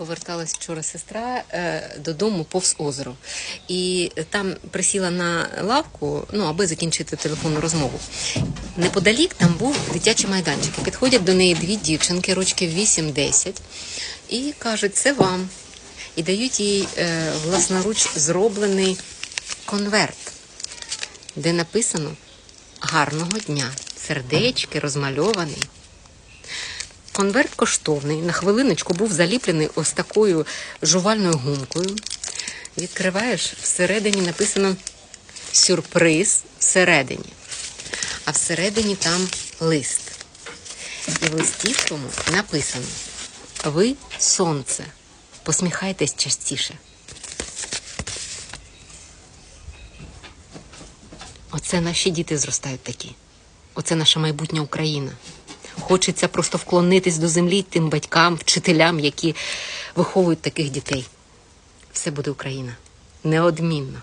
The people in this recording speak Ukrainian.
Поверталась вчора сестра е, додому повз озеро. І там присіла на лавку, ну, аби закінчити телефонну розмову. Неподалік там був дитячий майданчик. Підходять до неї дві дівчинки, рочків 8-10, і кажуть, це вам. І дають їй е, власноруч зроблений конверт, де написано гарного дня. Сердечки розмальований. Конверт коштовний. На хвилиночку був заліплений ось такою жувальною гумкою. Відкриваєш, всередині написано сюрприз всередині. А всередині там лист. І в листі тому написано: Ви сонце. Посміхайтесь частіше. Оце наші діти зростають такі. Оце наша майбутня Україна. Хочеться просто вклонитись до землі тим батькам, вчителям, які виховують таких дітей. Все буде Україна. Неодмінно.